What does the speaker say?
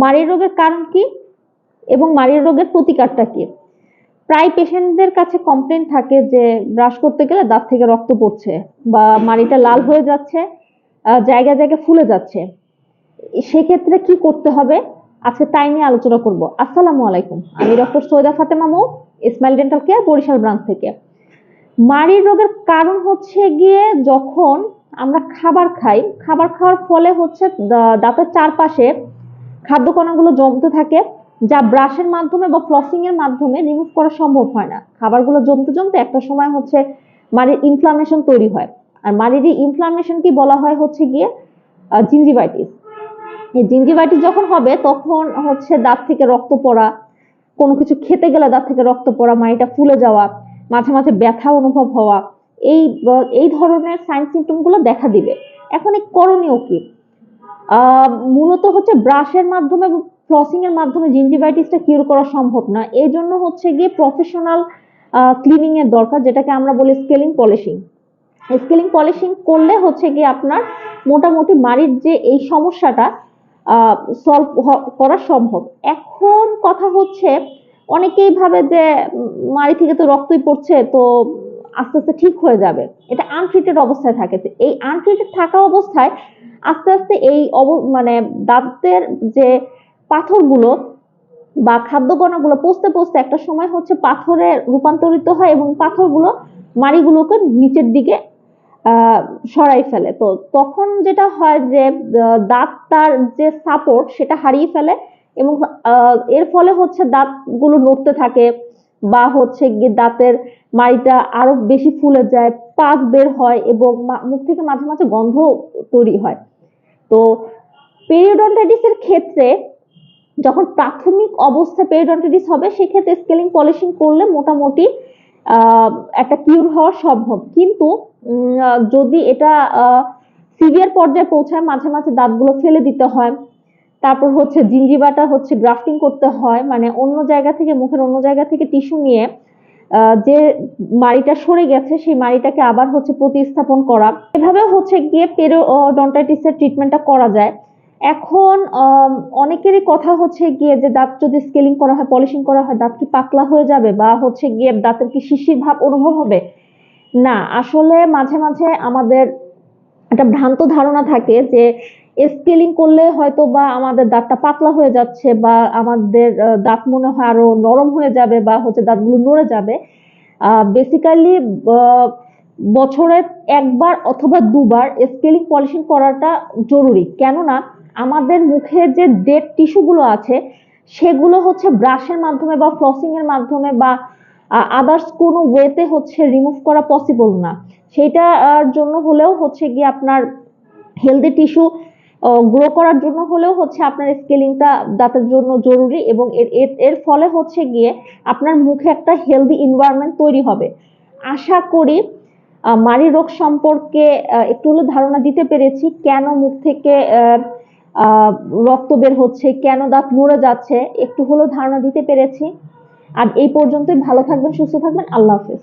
মাড়ির রোগের কারণ কি এবং মাড়ির রোগের প্রতিকারটা কি? প্রায় পেশেন্টদের কাছে কমপ্লেন থাকে যে ব্রাশ করতে গেলে দাঁত থেকে রক্ত পড়ছে বা মাড়িটা লাল হয়ে যাচ্ছে আহ, জায়গায় ফুলে যাচ্ছে। সেক্ষেত্রে কি করতে হবে? আজকে তাই নিয়ে আলোচনা করব। আসসালামু আলাইকুম। আমি doctor Syeda Fatema Mou Ismail dental care Barishal branch থেকে। মাড়ির রোগের কারণ হচ্ছে গিয়ে যখন আমরা খাবার খাই খাবার খাওয়ার ফলে হচ্ছে দাঁতের চারপাশে খাদ্য কণাগুলো জমতে থাকে, যা ব্রাশের মাধ্যমে বা ফ্লসিং এর মাধ্যমে রিমুভ করা সম্ভব হয় না। খাবারগুলো জমতে জমতে একটা সময় হচ্ছে মাড়ির ইনফ্লামেশন তৈরি হয়। আর মাড়ির এই ইনফ্লামেশন কি বলা হয় হচ্ছে গিয়ে জিঞ্জিভাইটিস জিঞ্জিভাইটিস যখন হবে, তখন হচ্ছে দাঁত থেকে রক্ত পড়া, কোনো কিছু খেতে গেলে দাঁত থেকে রক্ত পড়া, মাড়িটা ফুলে যাওয়া, মাঝে মাঝে ব্যথা অনুভব হওয়া, এই এই ধরনের সাইন সিমটমগুলো দেখা দিবে। এখন এই করণীয় কি? মূলত হচ্ছে ব্রাশের মাধ্যমে ফ্লসিং এর মাধ্যমে জিঞ্জিভাইটিসটা কিউর করা সম্ভব না। এই জন্য হচ্ছে গিয়ে প্রফেশনাল ক্লিনিং এর দরকার, যেটাকে আমরা বলি স্কেলিং পলিশিং স্কেলিং পলিশিং করলে হচ্ছে গিয়ে আপনার মোটামুটি মাড়ির যে এই সমস্যাটা সলভ করা সম্ভব। এখন কথা হচ্ছে, অনেকেই ভাবে যে মাড়ি থেকে তো রক্তই পড়ছে, তো আস্তে আস্তে ঠিক হয়ে যাবে। এটা আনট্রিটেড অবস্থায় থাকে। এই আনট্রিটেড থাকা অবস্থায় আস্তে আস্তে এই অব মানে দাঁতের যে পাথরগুলো বা খাদ্যকণাগুলো পচতে পচতে একটা সময় হচ্ছে পাথরে রূপান্তরিত হয় এবং পাথরগুলো মাড়িগুলোকে নিচের দিকে সরাই ফেলে। তো তখন যেটা হয় যে দাঁত তার যে সাপোর্ট সেটা হারিয়ে ফেলে এবং এর ফলে হচ্ছে দাঁতগুলো নড়তে থাকে বা হচ্ছে গিয়ে দাঁতের মাড়িটা আরও বেশি ফুলে যায়, পাক বের হয় এবং মুখ থেকে মাঝে মাঝে গন্ধ তৈরি হয়। তো পেরিওডন্টাইটিসের ক্ষেত্রে যখন প্রাথমিক অবস্থা পেরিডন্টাইটিস হবে, সেক্ষেত্রে স্কেলিং পলিশিং করলে মোটামুটি একটা কিউর হওয়া সম্ভব। কিন্তু যদি এটা সিভিয়ার পর্যায়ে পৌঁছায়, মাঝে মাঝে দাঁতগুলো ফেলে দিতে হয় তারপর হচ্ছে জিঞ্জিবাটা হচ্ছে গ্রাফটিং করতে হয় মানে অন্য জায়গা থেকে, মুখের অন্য জায়গা থেকে টিস্যু নিয়ে যে মাড়িটা সরে গেছে, সেই মাড়িটাকে আবার হচ্ছে প্রতিস্থাপন করা। এভাবে হচ্ছে গিয়ে পেরোডন্টাইটিসের ট্রিটমেন্টটা করা যায়। এখন অনেকেরই কথা হচ্ছে গিয়ে যে দাঁত যদি স্কেলিং করা হয়, পলিশিং করা হয়, দাঁত কি পাতলা হয়ে যাবে বা হচ্ছে গিয়ে দাঁতের কি শিশির ভাব অনুভব হবে? না, আসলে মাঝে মাঝে আমাদের একটা ভ্রান্ত ধারণা থাকে যে স্কেলিং করলে হয়তো বা আমাদের দাঁতটা পাতলা হয়ে যাচ্ছে বা আমাদের দাঁত মনে হয় আরও নরম হয়ে যাবে বা হচ্ছে দাঁতগুলো নড়ে যাবে। বেসিক্যালি বছরে একবার অথবা দুবার স্কেলিং পলিশিং করাটা জরুরি। কেননা আমাদের মুখে যে ডেড টিস্যুগুলো আছে, সেগুলো হচ্ছে ব্রাশের মাধ্যমে বা ফ্লসিং এর মাধ্যমে বা আদার্স কোনো ওয়েতে হচ্ছে রিমুভ করা পসিবল না। সেইটার জন্য হলেও হচ্ছে গিয়ে আপনার হেলদি টিস্যু গ্রো করার জন্য হলেও হচ্ছে আপনার স্কেলিংটা দাঁতের জন্য জরুরি এবং এর এর ফলে হচ্ছে গিয়ে আপনার মুখে একটা হেলদি এনভায়রনমেন্ট তৈরি হবে। আশা করি মাড়ি রোগ সম্পর্কে একটু হলেও ধারণা দিতে পেরেছি কেন মুখ থেকে রক্ত বের হচ্ছে, কেন দাঁত নড়ে যাচ্ছে, একটু হলেও ধারণা দিতে পেরেছি। আর এই পর্যন্তই, ভালো থাকবেন, সুস্থ থাকবেন, আল্লাহ হাফেজ।